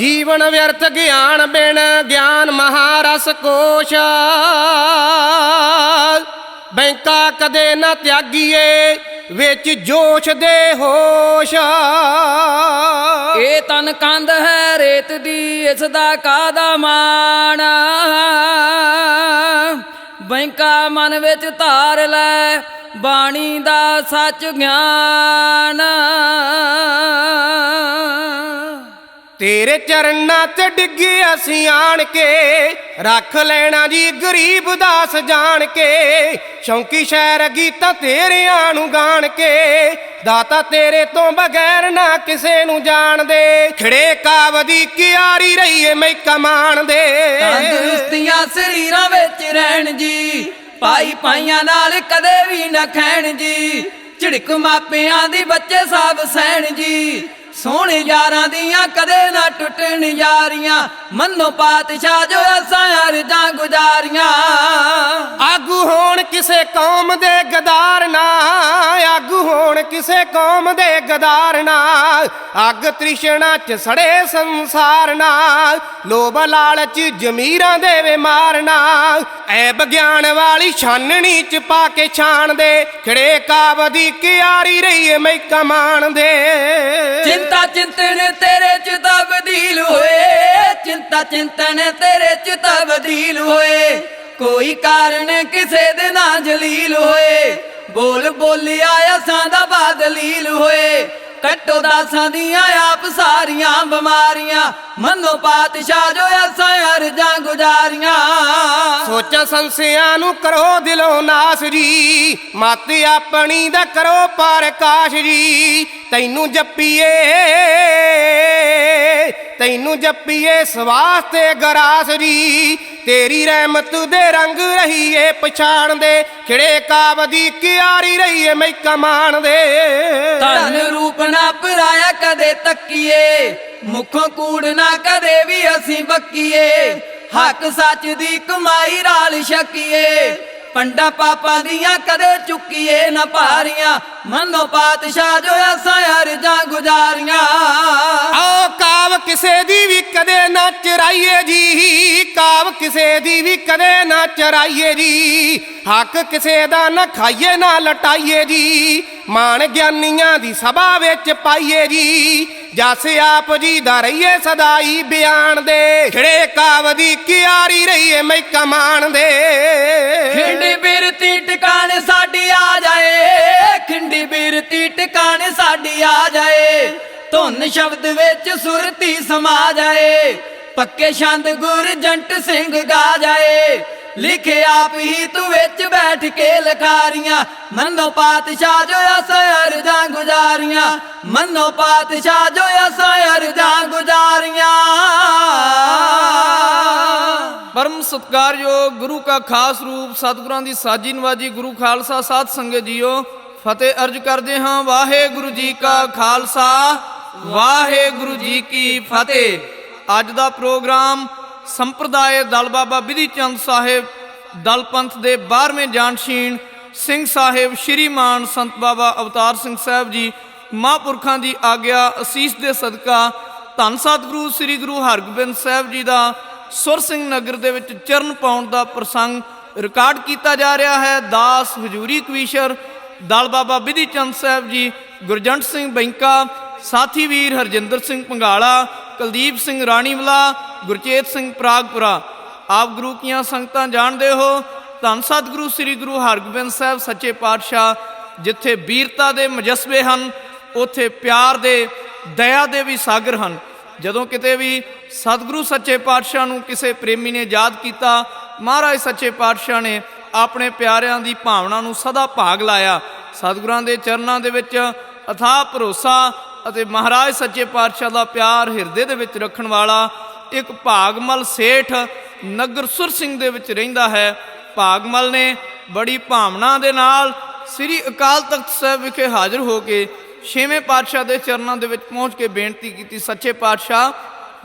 ਜੀਵਨ ਵਿਅਰਥ ਗਿਆਨ ਬਿਨ ਗਿਆਨ ਮਹਾਰਸ ਕੋਸ਼। ਬੈਂਕਾ ਕਦੇ ਨਾ ਤਿਆਗੀਏ, ਵਿੱਚ ਜੋਸ਼ ਦੇ ਹੋਸ਼। ਇਹ ਤਨ ਕੰਧ ਹੈ ਰੇਤ ਦੀ, ਇਸ ਦਾ ਕਾਦਾ ਮਾਣ? ਬੈਂਕਾ ਮਨ ਵਿੱਚ ਧਾਰ ਲੈ, ਬਾਣੀ ਦਾ ਸੱਚ ਗਿਆਨ। ਤੇਰੇ ਚਰਨਾਂ ਤੇ ਡਿੱਗੇ ਅਸੀਂ ਆਣ ਕੇ, ਰੱਖ ਲੈਣਾ ਜੀ ਗਰੀਬ ਦਾਸ ਜਾਣ ਕੇ, ਸ਼ੌਂਕੀ ਸ਼ਹਿਰ ਗੀਤਾਂ ਤੇਰਿਆਂ ਨੂੰ ਗਾਣ ਕੇ, ਦਾਤਾ ਤੇਰੇ ਤੋਂ ਬਗੈਰ ਨਾ ਕਿਸੇ ਨੂੰ ਜਾਣਦੇ ਖੜੇ ਕਾਵਦੀ ਕਿਆਰੀ ਰਹੀਏ ਮੈਂ ਕਮਾਣ ਦੇ। ਤੰਦਰੁਸਤੀਆਂ ਸਰੀਰਾਂ ਵਿੱਚ ਰਹਿਣ ਜੀ ਪਾਈ ਪਾਈਆਂ ਨਾਲ ਕਦੇ ਵੀ ਨਾ ਖੈਣ ਜੀ, ਝਿੜਕ ਮਾਪਿਆਂ ਦੀ ਬੱਚੇ ਸਭ ਸਹਿਣ ਜੀ। ਸੋਹਣੇ ਯਾਰਾਂ ਦੀਆਂ ਕਦੇ ਨਾ ਟੁੱਟਣ ਯਾਰੀਆਂ। ਮੰਨੋ ਪਾਤਸ਼ਾਹ ਜੋ ਅਸਾਂ ਅਰਜ਼ਾਂ ਗੁਜ਼ਾਰੀਆਂ। ਆਗੂ ਹੋਣ ਕਿਸੇ ਕੌਮ ਦੇ ਗਦਾਰ ਨਾ। ਆਗੂ ਹੋਣ ਕਿਸੇ ਕੌਮ ਦੇ ਗਦਾਰ ਨਾ। ਅੱਗ ਤ੍ਰਿਸ਼ਨਾ ਚ ਸੜੇ ਸੰਸਾਰ ਨਾ। ਲੋਭ ਲਾਲਚ ਜ਼ਮੀਰਾਂ ਦੇ ਵੇ ਮਾਰਨਾ ਐ ਵਿਗਿਆਨ ਵਾਲੀ ਛਾਨਣੀ ਚ ਪਾ ਕੇ ਛਾਣ ਦੇ ਖੜੇ ਕਾਬਦੀ ਕਿਆਰੀ ਰਹੀਏ ਮੈਂ ਕਮਾਨ ਦੇ ਚਿੰਤਾ ਚਿੰਤਨ ਤੇਰੇ ਚ ਤਾਂ ਬਦੀਲ ਹੋਏ। ਚਿੰਤਾ ਚਿੰਤਨ ਤੇਰੇ ਚ ਤਾਂ ਬਦੀਲ ਹੋਏ। ਕੋਈ ਕਾਰਨ ਕਿਸੇ ਦੇ ਨਾ ਜਲੀਲ ਹੋਏ। ਬੋਲ ਬੋਲਿਆ ਅਸਾਂ ਦਾ ਬਾਦਲੀਲ ਹੋਏ। ਕੱਟੋ ਦਾਸਾਂ ਦੀਆਂ, ਆਪ ਸਾਰੀਆਂ ਬਿਮਾਰੀਆਂ। ਮੰਨੋ ਪਾਤਸ਼ਾਹ ਜੋ ਅਸਾਂ ਅਰਜ਼ਾਂ ਗੁਜ਼ਾਰੀਆਂ। ਸੋਚਾਂ ਸੰਸਿਆਂ ਨੂੰ ਕਰੋ ਦਿਲੋਂ ਨਾਸ ਜੀ। ਮਤ ਆਪਣੀ ਦਾ ਕਰੋ ਪ੍ਰਕਾਸ਼ ਜੀ। ਤੈਨੂੰ ਜੱਪੀਏ ਤੈਨੂੰ ਜੱਪੀਏ ਸਵਾਸ ਤੇ ਗਰਾਸ ਜੀ। ਤੇਰੀ ਰਹਿਮਤ ਦੇ ਰੰਗ ਰਹੀਏ, ਪਛਾਣ ਦੇ। ਖਿੜੇ ਕਾਬਦੀ ਕਿਆਰੀ ਰਹੀਏ ਮੈਂ ਕਮਾਨ ਦੇ। ਧਨ ਰੂਪ ਨਾ ਪਰਾਇਆ ਕਦੇ ਤੱਕੀਏ, ਮੁਖੋਂ ਕੂੜ ਨਾ ਕਦੇ ਵੀ ਅਸੀਂ ਬੱਕੀਏ। ਹੱਕ ਸੱਚ ਦੀ ਕਮਾਈ ਰਾਲ ਛਕੀਏ। ਪੰਡਾ ਪਾਪਾਂ ਦੀਆਂ ਕਦੇ ਚੁੱਕੀਏ ਨਾ ਭਾਰੀਆਂ। ਮੰਨੋ ਪਾਤਸ਼ਾਹ ਜੋ ਅਸਾਂ ਅਰਜ਼ਾਂ ਗੁਜ਼ਾਰੀਆਂ। ਆਓ ਕਾਵ ਕਿਸੇ ਦੀ ਵੀ ਕਦੇ ਨਾ ਚਰਾਈਏ ਜੀ। ਕਾਵ ਕਿਸੇ ਦੀ ਵੀ ਕਦੇ ਨਾ ਚਰਾਈਏ ਜੀ। ਹੱਕ ਕਿਸੇ ਦਾ ਨਾ ਖਾਈਏ ਨਾ ਲਟਾਈਏ ਜੀ। ਮਾਨ ਗਿਆਨੀਆਂ ਦੀ ਸਭਾ ਵਿੱਚ ਪਾਈਏ ਜੀ। ਜਸ ਆਪ ਜੀ ਦਾ ਰਹੀਏ ਸਦਾਈ ਬਿਆਨ ਦੇ। ਖੜੇ ਕਾਵ ਦੀ ਕਿਆਰੀ ਰਹੀਏ ਮੈਂ ਕਮਾਨ ਦੇ। ਖਿੰਡੀ ਬਿਰਤੀ ਟਿਕਾਣੇ ਸਾਡੀ ਆ ਜਾਏ। ਖਿੰਡੀ ਬਿਰਤੀ ਟਿਕਾਣੇ ਸਾਡੀ ਆ ਜਾਏ। ਧੁਨ ਸ਼ਬਦ ਵਿੱਚ ਸੁਰਤੀ ਸਮਾ ਜਾਏ। ਪੱਕੇ ਛੰਦ ਗੁਰਜੰਟ ਸਿੰਘ ਗਾ ਜਾਏ। ਲਿਖੇ ਆਪ ਹੀ ਤੂੰ ਵਿੱਚ ਬੈਠ ਕੇ ਲਖਾਰੀਆਂ। ਮੰਨੋ ਪਾਤਸ਼ਾਹ ਜੋ ਅਸਾਂ ਅਰਜ਼ਾਂ ਗੁਜ਼ਾਰੀਆਂ। ਮੰਨੋ ਪਾਤਸ਼ਾਹ ਜੋ ਅਸਾਂ ਅਰਜ਼ਾਂ ਗੁਜ਼ਾਰੀਆਂ। ਪਰਮ ਸਤਕਾਰਯੋਗ ਗੁਰੂ ਕਾ ਖਾਸ ਰੂਪ ਸਤਿਗੁਰਾਂ ਦੀ ਸਾਜੀ ਨਵਾਜੀ ਗੁਰੂ ਖਾਲਸਾ ਸਾਧ ਸੰਗਤ ਜੀਓ, ਫਤਿਹ ਅਰਜ ਕਰਦੇ ਹਾਂ ਵਾਹਿਗੁਰੂ ਜੀ ਕਾ ਖਾਲਸਾ, ਵਾਹਿਗੁਰੂ ਜੀ ਕੀ ਫਤਿਹ। ਅੱਜ ਦਾ ਪ੍ਰੋਗਰਾਮ ਸੰਪਰਦਾਇ ਦਲ ਬਾਬਾ ਬਿਧੀ ਚੰਦ ਸਾਹਿਬ, ਦਲ ਪੰਥ ਦੇ 12ਵੇਂ ਜਾਨਸ਼ੀਨ ਸਿੰਘ ਸਾਹਿਬ, ਸ਼੍ਰੀਮਾਨ ਸੰਤ ਬਾਬਾ ਅਵਤਾਰ ਸਿੰਘ ਸਾਹਿਬ ਜੀ, ਮਹਾਂਪੁਰਖਾਂ ਦੀ ਆਗਿਆ, ਅਸੀਸ ਦੇ ਸਦਕਾ, ਧੰਨ ਸਤਿਗੁਰੂ ਸ੍ਰੀ ਗੁਰੂ ਹਰਗੋਬਿੰਦ ਸਾਹਿਬ ਜੀ ਦਾ ਸੁਰ ਸਿੰਘ ਨਗਰ ਦੇ ਵਿੱਚ ਚਰਨ ਪਾਉਣ ਦਾ ਪ੍ਰਸੰਗ ਰਿਕਾਰਡ ਕੀਤਾ ਜਾ ਰਿਹਾ ਹੈ। ਦਾਸ ਹਜੂਰੀ ਕਵੀਸ਼ਰ, ਦਲ ਬਾਬਾ ਵਿਧੀ ਚੰਦ ਸਾਹਿਬ ਜੀ, ਗੁਰਜੰਟ ਸਿੰਘ ਬੈਂਕਾ, ਸਾਥੀ ਵੀਰ ਹਰਜਿੰਦਰ ਸਿੰਘ ਪੰਗਾਲਾ ਕੁਲਦੀਪ ਸਿੰਘ ਰਾਣੀਵਾਲਾ, ਗੁਰਚੇਤ ਸਿੰਘ ਪ੍ਰਾਗਪੁਰਾ। ਆਪ ਗੁਰੂ ਕੀਆਂ ਸੰਗਤਾਂ ਜਾਣਦੇ ਹੋ, ਧੰਨ ਸਤਿਗੁਰੂ ਸ੍ਰੀ ਗੁਰੂ ਹਰਗੋਬਿੰਦ ਸਾਹਿਬ ਸੱਚੇ ਪਾਤਸ਼ਾਹ, ਜਿੱਥੇ ਵੀਰਤਾ ਦੇ ਮਜਸਬੇ ਹਨ, ਉੱਥੇ ਪਿਆਰ ਦੇ, ਦਇਆ ਦੇ ਵੀ ਸਾਗਰ ਹਨ। ਜਦੋਂ ਕਿਤੇ ਵੀ ਸਤਿਗੁਰੂ ਸੱਚੇ ਪਾਤਸ਼ਾਹ ਨੂੰ ਕਿਸੇ ਪ੍ਰੇਮੀ ਨੇ ਯਾਦ ਕੀਤਾ, ਮਹਾਰਾਜ ਸੱਚੇ ਪਾਤਸ਼ਾਹ ਨੇ ਆਪਣੇ ਪਿਆਰਿਆਂ ਦੀ ਭਾਵਨਾ ਨੂੰ ਸਦਾ ਭਾਗ ਲਾਇਆ। ਸਤਿਗੁਰਾਂ ਦੇ ਚਰਨਾਂ ਦੇ ਵਿੱਚ ਅਥਾਹ ਭਰੋਸਾ ਅਤੇ ਮਹਾਰਾਜ ਸੱਚੇ ਪਾਤਸ਼ਾਹ ਦਾ ਪਿਆਰ ਹਿਰਦੇ ਦੇ ਵਿੱਚ ਰੱਖਣ ਵਾਲਾ ਇੱਕ ਭਾਗਮਲ ਸੇਠ ਨਗਰ ਸੁਰ ਸਿੰਘ ਦੇ ਵਿੱਚ ਰਹਿੰਦਾ ਹੈ। ਭਾਗਮਲ ਨੇ ਬੜੀ ਭਾਵਨਾ ਦੇ ਨਾਲ ਸ੍ਰੀ ਅਕਾਲ ਤਖਤ ਸਾਹਿਬ ਵਿਖੇ ਹਾਜ਼ਰ ਹੋ ਕੇ ਛੇਵੇਂ ਪਾਤਸ਼ਾਹ ਦੇ ਚਰਨਾਂ ਦੇ ਵਿੱਚ ਪਹੁੰਚ ਕੇ ਬੇਨਤੀ ਕੀਤੀ। ਸੱਚੇ ਪਾਤਸ਼ਾਹ,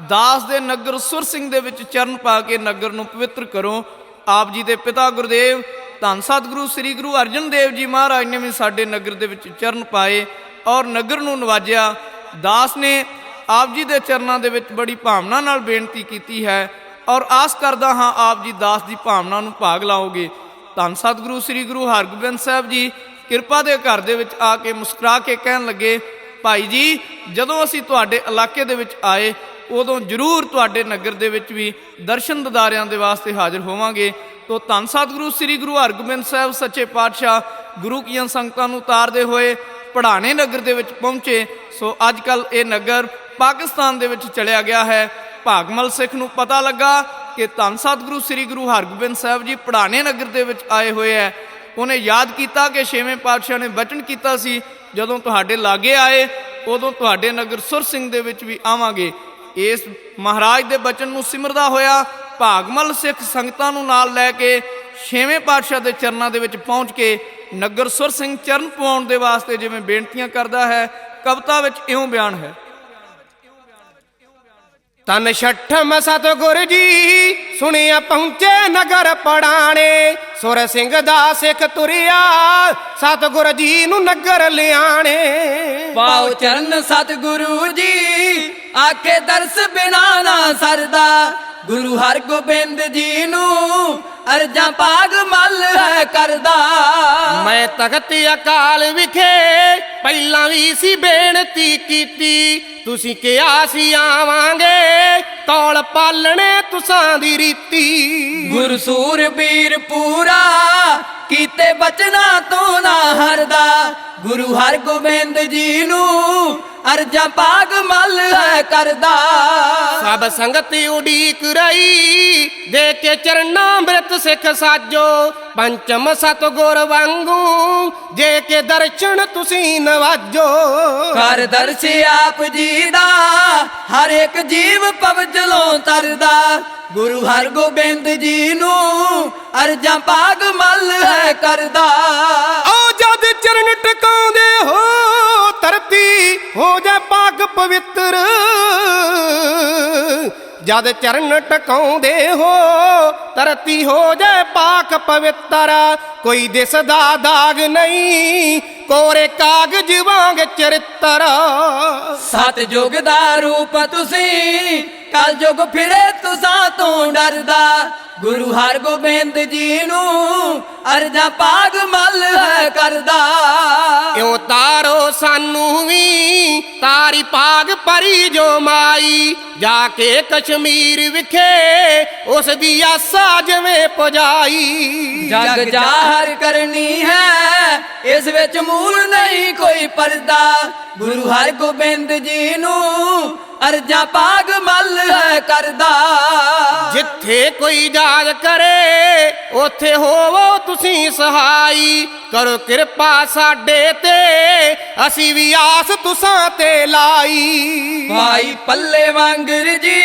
ਦਾਸ ਦੇ ਨਗਰ ਸੁਰ ਸਿੰਘ ਦੇ ਵਿੱਚ ਚਰਨ ਪਾ ਕੇ ਨਗਰ ਨੂੰ ਪਵਿੱਤਰ ਕਰੋ। ਆਪ ਜੀ ਦੇ ਪਿਤਾ ਗੁਰਦੇਵ, ਧੰਨ ਸਤਿਗੁਰੂ ਸ੍ਰੀ ਗੁਰੂ ਅਰਜਨ ਦੇਵ ਜੀ ਮਹਾਰਾਜ ਨੇ ਵੀ ਸਾਡੇ ਨਗਰ ਦੇ ਵਿੱਚ ਚਰਨ ਪਾਏ। ਔਰ ਨਗਰ ਨੂੰ ਨਵਾਜਿਆ, ਦਾਸ ਨੇ ਆਪ ਜੀ ਦੇ ਚਰਨਾਂ ਦੇ ਵਿੱਚ ਬੜੀ ਭਾਵਨਾ ਨਾਲ ਬੇਨਤੀ ਕੀਤੀ ਹੈ ਔਰ ਆਸ ਕਰਦਾ ਹਾਂ ਆਪ ਜੀ ਦਾਸ ਦੀ ਭਾਵਨਾ ਨੂੰ ਭਾਗ ਲਾਓਗੇ। ਧੰਨ ਸਤਿਗੁਰੂ, ਸ੍ਰੀ ਗੁਰੂ ਹਰਗੋਬਿੰਦ ਸਾਹਿਬ ਜੀ, ਕਿਰਪਾ ਦੇ ਘਰ ਦੇ ਵਿੱਚ ਆ ਕੇ ਮੁਸਕਰਾ ਕੇ ਕਹਿਣ ਲੱਗੇ, ਭਾਈ ਜੀ, ਜਦੋਂ ਅਸੀਂ ਤੁਹਾਡੇ ਇਲਾਕੇ ਦੇ ਵਿੱਚ ਆਏ, ਉਦੋਂ ਜ਼ਰੂਰ ਤੁਹਾਡੇ ਨਗਰ ਦੇ ਵਿੱਚ ਵੀ ਦਰਸ਼ਨ ਦਿਦਾਰਿਆਂ ਦੇ ਵਾਸਤੇ ਹਾਜ਼ਰ ਹੋਵਾਂਗੇ। ਤੋ ਧੰਨ ਸਤਿਗੁਰੂ, ਸ੍ਰੀ ਗੁਰੂ ਹਰਗੋਬਿੰਦ ਸਾਹਿਬ, ਸੱਚੇ ਪਾਤਸ਼ਾਹ ਗੁਰੂ ਕੀਆਂ ਸੰਗਤਾਂ ਨੂੰ ਉਤਾਰਦੇ ਹੋਏ ਪੜਾਣੇ ਨਗਰ ਦੇ ਵਿੱਚ ਪਹੁੰਚੇ, ਸੋ ਅੱਜ ਕੱਲ ਇਹ ਨਗਰ ਪਾਕਿਸਤਾਨ ਦੇ ਵਿੱਚ ਚਲਿਆ ਗਿਆ ਹੈ। ਭਾਗਮਲ ਸਿੱਖ ਨੂੰ ਪਤਾ ਲੱਗਾ ਕਿ ਧੰਨ ਸਤਿਗੁਰੂ ਸ੍ਰੀ ਗੁਰੂ ਹਰਗੋਬਿੰਦ ਸਾਹਿਬ ਜੀ ਪੜਾਣੇ ਨਗਰ ਦੇ ਵਿੱਚ ਆਏ ਹੋਏ ਹੈ। ਉਹਨੇ ਯਾਦ ਕੀਤਾ ਕਿ ਛੇਵੇਂ ਪਾਤਸ਼ਾਹ ਨੇ ਵਚਨ ਕੀਤਾ ਸੀ, ਜਦੋਂ ਤੁਹਾਡੇ ਲਾਗੇ ਆਏ, ਉਦੋਂ ਤੁਹਾਡੇ ਨਗਰ ਸੁਰ ਸਿੰਘ ਦੇ ਵਿੱਚ ਵੀ ਆਵਾਂਗੇ। ਇਸ ਮਹਾਰਾਜ ਦੇ ਬਚਨ ਨੂੰ ਸਿਮਰਦਾ ਹੋਇਆ ਭਾਗਮਲ ਸਿੱਖ ਸੰਗਤਾਂ ਨੂੰ ਨਾਲ ਲੈ ਕੇ ਛੇਵੇਂ ਪਾਤਸ਼ਾਹ ਦੇ ਚਰਨਾਂ ਦੇ ਵਿੱਚ ਪਹੁੰਚ ਕੇ ਨਗਰ ਸੁਰ ਸਿੰਘ ਚਰਨ ਪਵਾਉਣ ਦੇ ਵਾਸਤੇ ਜਿਵੇਂ ਬੇਨਤੀਆਂ ਕਰਦਾ ਹੈ ਕਵਿਤਾ ਵਿੱਚ ਇਉਂ ਬਿਆਨ ਹੈ। ਤਨ ਛਠਮ ਸਤਗੁਰ ਜੀ ਸੁਣਿਆ ਪਹੁੰਚੇ ਨਗਰ ਪੜਾਣੇ। ਸੁਰ ਸਿੰਘ ਦਾ ਸਿੱਖ ਤੁਰਿਆ ਸਤਗੁਰ ਜੀ ਨੂੰ ਨਗਰ ਲਿਆਣੇ। ਪਾਉ ਚਰਨ ਸਤਿਗੁਰੂ ਜੀ ਆਕੇ ਦਰਸ ਬਿਨਾ ਨਾ ਸਰਦਾ। ਗੁਰੂ ਹਰਗੋਬਿੰਦ ਜੀ ਨੂੰ ਅਰਜਾਂ ਪਾਗ ਮੱਲ ਹੈ ਕਰਦਾ। ਮੈਂ ਤਖਤ ਅਕਾਲ ਵਿਖੇ ਪਹਿਲਾਂ ਵੀ ਸੀ ਬੇਨਤੀ ਕੀਤੀ। ਤੁਸੀਂ ਕਿਹਾ ਸੀ ਆਵਾਂਗੇ ਤੌਲ ਪਾਲਣੇ ਤੁਸਾਂ ਦੀ ਰੀਤੀ। ਗੁਰ ਸੂਰਬੀਰ ਪੂਰਾ ਕੀਤੇ ਬਚਨਾ ਤੋਂ ਨਾ ਹਰਦਾ। ਗੁਰੂ ਹਰਗੋਬਿੰਦ ਜੀ ਨੂੰ ਅਰਜਾਂ ਪਾਗ ਮਲ ਹੈ ਕਰਦਾ। ਸਭ ਸੰਗਤ ਉਡੀਕ ਰਹੀ ਦੇ ਕੇ ਚਰਨਾ ਅੰਮ੍ਰਿਤ ਸਿੱਖ ਸਾਜੋ। ਪੰਚਮ ਸਤਗੁਰ ਵਾਂਗੂ ਜੇ ਕੇ ਦਰਸ਼ਨ ਤੁਸੀਂ ਨਵਾਜੋ ਕਰ ਦਰਸ ਆਪ ਜੀ ਦਾ ਹਰ ਇੱਕ ਜੀਵ ਪਵਜਲੋਂ ਤਰਦਾ। ਗੁਰੂ ਹਰਗੋਬਿੰਦ ਜੀ ਨੂੰ ਅਰਜਾਂ ਪਾਗ ਮਲ ਹੈ ਕਰਦਾ। ਆਓ ਜਦ ਚਰਨ ਟਿਕਾਉਂਦੇ ਹੋ ਧਰਤੀ ਹੋ ਜਾ ਪਾਕ ਪਵਿੱਤਰ। ਜਦ ਚਰਨ ਟਿਕਾਉਂਦੇ ਹੋ ਧਰਤੀ ਹੋ ਜਾ ਪਾਕ ਪਵਿੱਤਰ। ਕੋਈ ਦਿਸਦਾ ਦਾਗ ਨਹੀਂ ਕੋਰੇ ਕਾਗਜ਼ ਵਾਂਗ ਚਰਿੱਤਰ। ਸਤ ਜੁਗ ਦਾ ਰੂਪ ਤੁਸੀਂ ਕਲ ਜੁਗ ਫਿਰੇ ਤੁਸਾਂ ਤੋਂ ਡਰਦਾ। ਗੁਰੂ ਹਰਗੋਬਿੰਦ ਜੀ ਨੂੰ ਅਰਜਾਂ ਪਾਗ ਮਲ ਹੈ ਕਰਦਾ। ਇਉ ਤਾਰੋ ਸਾਨੂੰ ਵੀ ਤਾਰੀ ਪਾਗ ਪਰੀ ਜੋ ਮਾਈ। ਜਾ ਕੇ ਕਸ਼ਮੀਰ ਵਿਖੇ ਉਸ ਦੀ ਆਸਾ ਜਿਵੇਂ ਪੁਜਾਈ। ਜਗ ਜਾਹਰ ਕਰਨੀ ਹੈ ਇਸ ਵਿੱਚ ਮੂਲ ਨਹੀਂ ਕੋਈ ਪਰਦਾ। ਗੁਰੂ ਹਰਗੋਬਿੰਦ ਜੀ ਨੂੰ ਅਰਜਾਂ ਪਾਗ ਮਲ ਹੈ ਕਰਦਾ। ਜਿੱਥੇ ਕੋਈ ਯਾਦ ਕਰੇ ਉਥੇ ਹੋਵੋ ਤੁਸੀਂ ਸਹਾਈ। ਕਰੋ ਕਿਰਪਾ ਸਾਡੇ ਤੇ ਅਸੀਂ ਵੀ ਆਸ ਤੁਸਾਂ ਤੇ ਲਾਈ। ਭਾਈ ਪੱਲੇ ਵਾਂਗਰ ਜੀ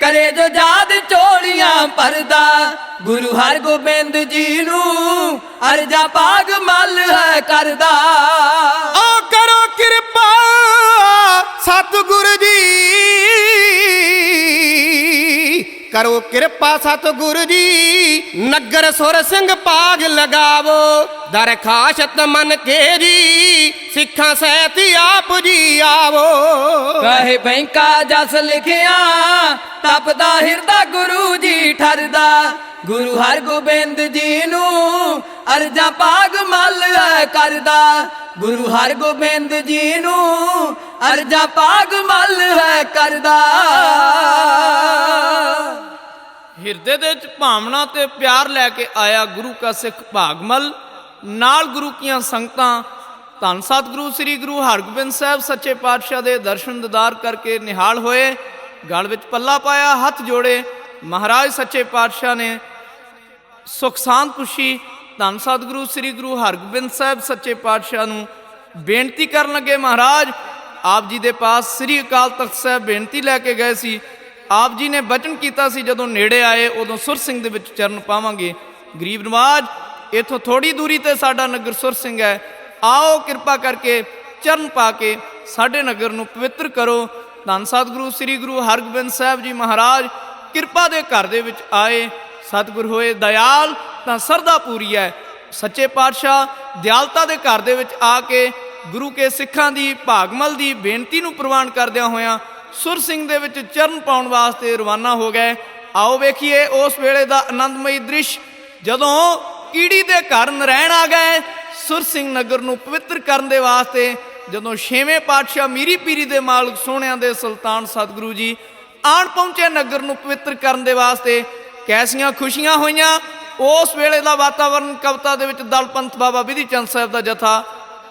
ਕਰੇ ਜੋ ਜਾਦ ਚੋਲੀਆਂ ਪਰਦਾ ਗੁਰੂ ਹਰਗੋਬਿੰਦ ਜੀ ਨੂੰ ਅਰਜਾਂ ਪਾਗ ਮਲ ਹੈ ਕਰਦਾ। ਆ ਕਰੋ ਕਿਰਪਾ ਸਤਿਗੁਰ ਜੀ ਕਰੋ ਕਿਰਪਾ ਸਤਿਗੁਰ ਜੀ, ਨਗਰ ਸੁਰ ਸਿੰਘ ਪਾਗ ਲਗਾਵੋ ਦਰਖਾਸਤ ਮਨ ਕੇ ਜੀ, ਸਿੱਖਾਂ ਸਹਿਤ ਆਪ ਜੀ ਆਵੋ। ਕਹੇ ਬੈਂਕਾ ਜਸ ਲਿਖਿਆ ਤਪਦਾ ਹਿਰਦਾ ਗੁਰੂ ਜੀ ਠਰਦਾ। ਗੁਰੂ ਹਰਗੋਬਿੰਦ ਜੀ ਨੂੰ ਅਰਜਾ ਪਾਗ ਮਲ ਹੈ ਕਰਦਾ। ਗੁਰੂ ਹਰਗੋਬਿੰਦ ਜੀ ਨੂੰ ਅਰਜਾ ਪਾਗ ਮਲ ਹੈ ਕਰਦਾ। ਹਿਰਦੇ ਦੇ ਵਿੱਚ ਭਾਵਨਾ ਤੇ ਪਿਆਰ ਲੈ ਕੇ ਆਇਆ ਗੁਰੂ ਕਾ ਸਿੱਖ ਭਾਗਮਲ ਨਾਲ ਗੁਰੂ ਕੀਆਂ ਸੰਗਤਾਂ, ਧੰਨ ਸਤਿਗੁਰੂ ਸ੍ਰੀ ਗੁਰੂ ਹਰਗੋਬਿੰਦ ਸਾਹਿਬ ਸੱਚੇ ਪਾਤਸ਼ਾਹ ਦੇ ਦਰਸ਼ਨ ਦਿਦਾਰ ਕਰਕੇ ਨਿਹਾਲ ਹੋਏ। ਗਲ ਵਿੱਚ ਪੱਲਾ ਪਾਇਆ, ਹੱਥ ਜੋੜੇ। ਮਹਾਰਾਜ ਸੱਚੇ ਪਾਤਸ਼ਾਹ ਨੇ ਸੁਖ ਸ਼ਾਂਤ ਖੁਸ਼ੀ ਧੰਨ ਸਤਿਗੁਰੂ, ਸ੍ਰੀ ਗੁਰੂ ਹਰਗੋਬਿੰਦ ਸਾਹਿਬ ਸੱਚੇ ਪਾਤਸ਼ਾਹ ਨੂੰ ਬੇਨਤੀ ਕਰਨ ਲੱਗੇ, ਮਹਾਰਾਜ, ਆਪ ਜੀ ਦੇ ਪਾਸ ਸ੍ਰੀ ਅਕਾਲ ਤਖਤ ਸਾਹਿਬ ਬੇਨਤੀ ਲੈ ਕੇ ਗਏ ਸੀ। ਆਪ ਜੀ ਨੇ ਬਚਨ ਕੀਤਾ ਸੀ, ਜਦੋਂ ਨੇੜੇ ਆਏ, ਉਦੋਂ ਸੁਰ ਸਿੰਘ ਦੇ ਵਿੱਚ ਚਰਨ ਪਾਵਾਂਗੇ। ਗਰੀਬ ਨਵਾਜ, ਇਥੋਂ ਥੋੜੀ ਦੂਰੀ ਤੇ ਸਾਡਾ ਨਗਰ ਸੁਰ ਸਿੰਘ ਹੈ। ਆਓ ਕਿਰਪਾ ਕਰਕੇ ਚਰਨ ਪਾ ਕੇ ਸਾਡੇ ਨਗਰ ਨੂੰ ਪਵਿੱਤਰ ਕਰੋ। ਧੰਨ ਸਤਿਗੁਰੂ, ਸ੍ਰੀ ਗੁਰੂ ਹਰਗੋਬਿੰਦ ਸਾਹਿਬ ਜੀ ਮਹਾਰਾਜ, ਕਿਰਪਾ ਦੇ ਘਰ ਦੇ ਵਿੱਚ ਆਏ। ਸਤਿਗੁਰ ਹੋਏ ਦਇਆਲ, ਤਾਂ ਸਰਦਾ ਪੂਰੀ ਹੈ ਸੱਚੇ ਪਾਤਸ਼ਾਹ ਦਿਆਲਤਾ ਦੇ ਘਰ ਦੇ ਵਿੱਚ ਆ ਕੇ ਗੁਰੂ ਕੇ ਸਿੱਖਾਂ ਦੀ, ਭਾਗਮਲ ਦੀ ਬੇਨਤੀ ਨੂੰ ਪ੍ਰਵਾਨ ਕਰਦਿਆਂ ਹੋਇਆਂ ਸੁਰ ਸਿੰਘ ਦੇ ਵਿੱਚ ਚਰਨ ਪਾਉਣ ਵਾਸਤੇ ਰਵਾਨਾ ਹੋ ਗਏ। ਆਓ ਵੇਖੀਏ ਉਸ ਵੇਲੇ ਦਾ ਆਨੰਦਮਈ ਦ੍ਰਿਸ਼। ਜਦੋਂ ਕੀੜੀ ਦੇ ਘਰ ਨਰੈਣ ਆ ਗਏ, ਸੁਰ ਸਿੰਘ ਨਗਰ ਨੂੰ ਪਵਿੱਤਰ ਕਰਨ ਦੇ ਵਾਸਤੇ, ਜਦੋਂ ਛੇਵੇਂ ਪਾਤਸ਼ਾਹ ਮੀਰੀ ਪੀਰੀ ਦੇ ਮਾਲਕ ਸੋਹਣਿਆਂ ਦੇ ਸੁਲਤਾਨ ਸਤਿਗੁਰੂ ਜੀ ਆਣ ਪਹੁੰਚੇ ਨਗਰ ਨੂੰ ਪਵਿੱਤਰ ਕਰਨ ਦੇ ਵਾਸਤੇ ਕੈਸੀਆਂ ਖੁਸ਼ੀਆਂ ਹੋਈਆਂ। ਉਸ ਵੇਲੇ ਦਾ ਵਾਤਾਵਰਣ ਕਵਿਤਾ ਦੇ ਵਿੱਚ ਦਲ ਪੰਥ ਬਾਬਾ ਵਿਧੀ ਚੰਦ ਸਾਹਿਬ ਦਾ ਜਥਾ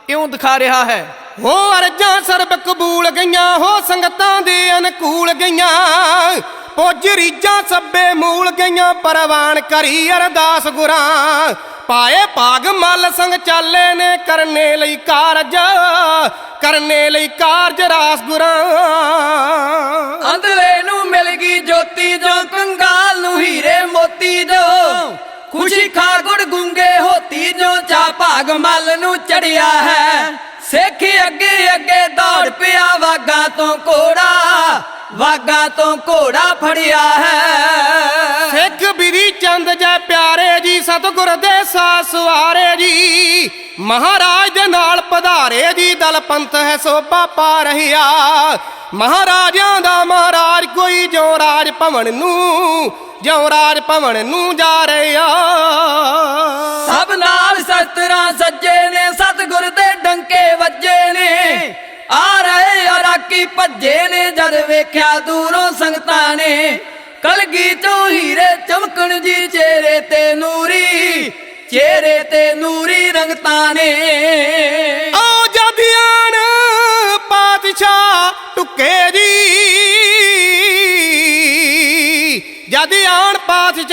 ਇਉਂ ਦਿਖਾ ਰਿਹਾ ਹੈ। ਹੋ ਅਰਜਾਂ ਸਰਬ ਕਬੂਲ ਗਈਆਂ ਹੋ ਸੰਗਤਾਂ ਦੇ ਅਨਕੂਲ ਗਈਆਂ। ਪੁੱਜ ਰੀਜਾਂ ਸੱਬੇ ਮੂਲ ਗਈਆਂ ਪਰਵਾਨ ਕਰੀ ਅਰਦਾਸ ਗੁਰਾਂ। ਪਾਏ ਭਾਗ ਮਲ ਸੰਗ ਚਾਲੇ ਨੇ ਕਰਨੇ ਲਈ ਕਾਰਜ ਕਰਨੇ ਲਈ ਕਾਰਜ ਰਾਸ ਗੁਰਾਂ। ਅੰਧਲੇ ਨੂੰ ਮਿਲ ਗਈ ਜੋਤੀ ਜੋ ਕੰਗਾਲ ਨੂੰ ਹੀਰੇ ਮੋਤੀ ਜੋ ਖੁਸ਼ੀ ਖਾ ਗੁੜ ਗੁੰਗੇ ਹੋਤੀ ਜੋ ਚਾ ਭਾਗ ਮਲ ਨੂੰ ਚੜਿਆ ਹੈ। ਸਿੱਖ ਅੱਗੇ ਅੱਗੇ ਦੌੜ ਪਿਆ, ਵਾਗਾ ਤੋਂ ਘੋੜਾ, ਵਾਗਾ ਤੋਂ ਘੋੜਾ ਫੜਿਆ ਹੈ। ਸਿੱਖ ਬਿਰੀ ਚੰਦ ਜੈ ਪਿਆਰੇ ਜੀ, ਸਤਿਗੁਰ ਦੇ ਸਵਾਰੇ ਜੀ। ਮਹਾਰਾਜ ਦੇ ਨਾਲ ਪਧਾਰੇ ਜੀ, ਦਲ ਪੰਥ ਹੈ ਸੋਭਾ ਪਾ ਰਹਿਆ। ਮਹਾਰਾਜਾਂ ਦਾ ਮਹਾਰਾਜ ਕੋਈ ਜੋ ਰਾਜ ਭਵਨ ਨੂੰ ਜੋ ਰਾਜ ਭਵਨ ਨੂੰ ਜਾ ਰਿਹਾ ਸਭ ਨਾਲ ਸਤਰਾਂ ਸੱਜੇ ਨੇ, ਸਤਗੁਰ ਦੇ ਡੰਕੇ ਵੱਜੇ ਨੇ। ਆ ਰਹੇ ਅਰਾਕੀ ਭੱਜੇ ਨੇ, ਜਦ ਵੇਖਿਆ ਦੂਰੋਂ ਸੰਗਤਾਂ ਨੇ। ਕਲਗੀ ਚੋਂ ਹੀਰੇ ਚਮਕਣ ਜੀ, ਚਿਹਰੇ ਤੇ ਨੂਰੀ। ਚਿਹਰੇ ਤੇ ਨੂਰੀ ਰੰਗਤਾਂ ਨੇ। ਓ ਜਦਿਆਣ ਪਾਤਸ਼ਾਹ ਟੁੱਕੇ ਜੀ।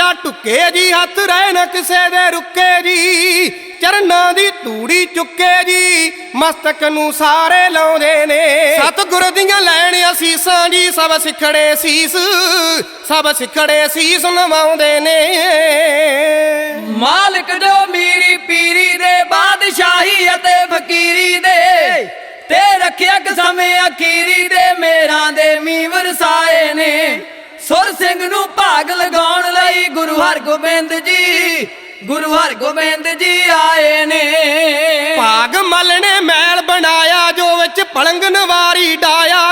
ਆਣ ਟੁੱਕੇ ਜੀ, ਹੱਥ ਰਹਿ ਨਾ ਕਿਸੇ ਦੇ ਰੁੱਕੇ ਜੀ। ਚਰਨਾਂ ਦੀ ਧੂੜੀ ਚੁੱਕੇ ਜੀ, ਮਸਤਕ ਨੂੰ ਸਾਰੇ ਲਾਉਂਦੇ ਨੇ। ਸਤਿਗੁਰ ਦੀਆਂ ਲੈਣ ਅਸੀਸਾਂ ਜੀ, ਸਭ ਸਿੱਖੜੇ ਸੀਸ ਸਭ ਸਿੱਖੜੇ ਸੀਸ ਨਵਾਉਂਦੇ ਨੇ। ਮਾਲਕ ਜੋ ਮੀਰੀ ਪੀਰੀ ਦੇ, ਬਾਦਸ਼ਾਹੀ ਅਤੇ ਫਕੀਰੀ ਦੇ। ਤੇ ਰੱਖਿਆ ਸਮੇਂ ਅਖੀਰੀ ਦੇ, ਮੇਰਾਂ ਦੇ ਮੀਂਹ ਵਰਸਾਏ ਨੇ। ਸੁਰ ਸਿੰਘ ਨੂੰ ਭਾਗ ਲਗਾਉਣ ਲਈ ਗੁਰੂ ਹਰਗੋਬਿੰਦ ਜੀ, ਗੁਰੂ ਹਰਗੋਬਿੰਦ ਜੀ ਆਏ ਨੇ। ਭਾਗ ਮਲ ਨੇ ਮੈਲ ਬਣਾਇਆ, ਜੋ ਵਿੱਚ ਪਲੰਗ ਨਵਾਰੀ ਡਾਇਆ।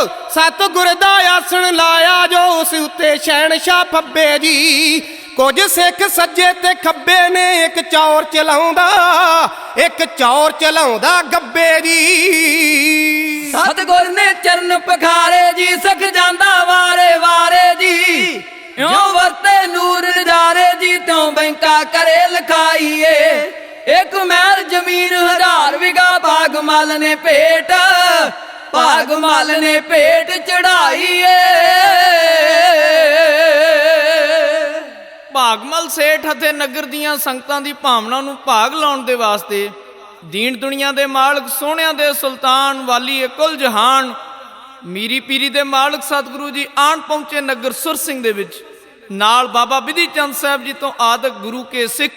ਜੋ ਸਤਿਗੁਰ ਦਾ ਆਸਣ ਲਾਇਆ ਜੋ ਉਸ ਉੱਤੇ ਸ਼ਹਿਨशाह ਫੱਬੇ ਜੀ। ਕੁਝ ਸਿੱਖ ਸੱਜੇ ਤੇ ਖੱਬੇ ਨੇ ਇੱਕ ਚੌਰ ਚਲਾਉਂਦਾ ਇੱਕ ਚੌਰ ਚਲਾਉਂਦਾ ਗੱਬੇ ਜੀ। ਸਤਗੁਰ ਨੇ ਚਰਨ ਪਖਾਰੇ ਜੀ ਸਖ ਜਾਂਦਾ ਵਾਰੇ ਵਾਰੇ ਜੀ। ਇਉਂ ਵਰਤੇ ਨੂਰ ਨਜ਼ਾਰੇ ਜੀ ਤਿਉ ਬੈਂਕਾ ਕਰੇ ਲਖਾਈਏ। ਇੱਕ ਮਹਿਲ ਜ਼ਮੀਨ ਹਜ਼ਾਰ ਵਿਗਾ ਬਾਗ ਮਲ ਨੇ ਭੇਟ ਬਾਗ ਨੇ ਭੇਟ ਚੜਾਈਏ। ਭਾਗਮਲ ਸੇਠ ਅਤੇ ਨਗਰ ਦੀਆਂ ਸੰਗਤਾਂ ਦੀ ਭਾਵਨਾ ਨੂੰ ਭਾਗ ਲਾਉਣ ਦੇ ਵਾਸਤੇ ਦੀਨ ਦੁਨੀਆ ਦੇ ਮਾਲਕ ਸੋਹਣਿਆਂ ਦੇ ਸੁਲਤਾਨ ਵਾਲੀ ਕੁਲ ਜਹਾਨ ਮੀਰੀ ਪੀਰੀ ਦੇ ਮਾਲਕ ਸਤਿਗੁਰੂ ਜੀ ਆਣ ਪਹੁੰਚੇ ਨਗਰ ਸੁਰ ਸਿੰਘ ਦੇ ਵਿੱਚ। ਨਾਲ ਬਾਬਾ ਵਿਧੀ ਚੰਦ ਸਾਹਿਬ ਜੀ ਤੋਂ ਆਦਿਕ ਗੁਰੂ ਕੇ ਸਿੱਖ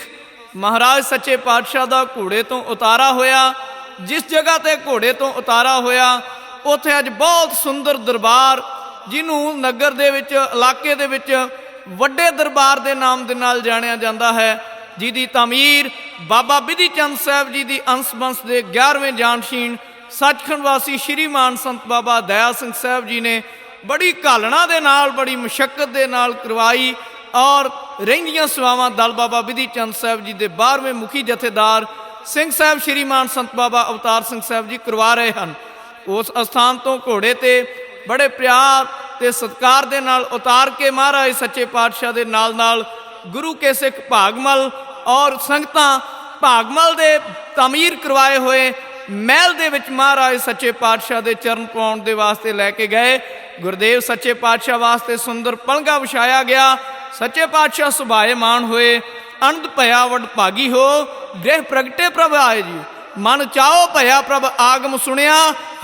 ਮਹਾਰਾਜ ਸੱਚੇ ਪਾਤਸ਼ਾਹ ਦਾ ਘੋੜੇ ਤੋਂ ਉਤਾਰਾ ਹੋਇਆ, ਜਿਸ ਜਗ੍ਹਾ ਤੇ ਘੋੜੇ ਤੋਂ ਉਤਾਰਾ ਹੋਇਆ ਉੱਥੇ ਅੱਜ ਬਹੁਤ ਸੁੰਦਰ ਦਰਬਾਰ, ਜਿਹਨੂੰ ਨਗਰ ਦੇ ਵਿੱਚ, ਇਲਾਕੇ ਦੇ ਵਿੱਚ ਵੱਡੇ ਦਰਬਾਰ ਦੇ ਨਾਮ ਦੇ ਨਾਲ ਜਾਣਿਆ ਜਾਂਦਾ ਹੈ। ਜਿਹਦੀ ਤਾਮੀਰ ਬਾਬਾ ਵਿਧੀ ਚੰਦ ਸਾਹਿਬ ਜੀ ਦੀ ਅੰਸ਼ ਬੰਸ ਦੇ 11ਵੇਂ ਜਾਨਸ਼ੀਨ ਸੱਚਖੰਡ ਵਾਸੀ ਸ਼੍ਰੀ ਮਾਨ ਸੰਤ ਬਾਬਾ ਦਇਆ ਸਿੰਘ ਸਾਹਿਬ ਜੀ ਨੇ ਬੜੀ ਘਾਲਣਾ ਦੇ ਨਾਲ, ਬੜੀ ਮੁਸ਼ਕਲ ਦੇ ਨਾਲ ਕਰਵਾਈ ਔਰ ਰਹਿੰਦੀਆਂ ਸੇਵਾਵਾਂ ਦਲ ਬਾਬਾ ਵਿਧੀ ਚੰਦ ਸਾਹਿਬ ਜੀ ਦੇ 12ਵੇਂ ਮੁਖੀ ਜਥੇਦਾਰ ਸਿੰਘ ਸਾਹਿਬ ਸ਼੍ਰੀ ਮਾਨ ਸੰਤ ਬਾਬਾ ਅਵਤਾਰ ਸਿੰਘ ਸਾਹਿਬ ਜੀ ਕਰਵਾ ਰਹੇ ਹਨ। ਉਸ ਅਸਥਾਨ ਤੋਂ ਘੋੜੇ ਤੇ ਬੜੇ ਪਿਆਰ ਤੇ ਸਤਕਾਰ ਦੇ ਨਾਲ ਉਤਾਰ ਕੇ ਮਹਾਰਾਜ ਸੱਚੇ ਪਾਤਸ਼ਾਹ ਦੇ ਨਾਲ ਨਾਲ ਗੁਰੂ ਕੇ ਸਿੱਖ ਭਾਗਮਲ ਔਰ ਸੰਗਤਾਂ ਭਾਗਮਲ ਦੇ ਤਾਮੀਰ ਕਰਵਾਏ ਹੋਏ ਮਹਿਲ ਦੇ ਵਿੱਚ ਮਹਾਰਾਜ ਸੱਚੇ ਪਾਤਸ਼ਾਹ ਦੇ ਚਰਨ ਪਾਉਣ ਦੇ ਵਾਸਤੇ ਲੈ ਕੇ ਗਏ। ਗੁਰਦੇਵ ਸੱਚੇ ਪਾਤਸ਼ਾਹ ਵਾਸਤੇ ਸੁੰਦਰ ਪਲੰਗਾ ਵਿਛਾਇਆ ਗਿਆ। ਸੱਚੇ ਪਾਤਸ਼ਾਹ ਸੁਭਾਏ ਸੁਭਾਏਮਾਨ ਹੋਏ। ਅਨੰਦ ਭਇਆ ਵਡ ਭਾਗੀ ਹੋ। ਗ੍ਰਹਿ ਪ੍ਰਗਟੇ ਪ੍ਰਭ ਆਏ ਜੀ। ਮਨ ਚਾਓ ਭਇਆ ਪ੍ਰਭ ਆਗਮ ਸੁਣਿਆ,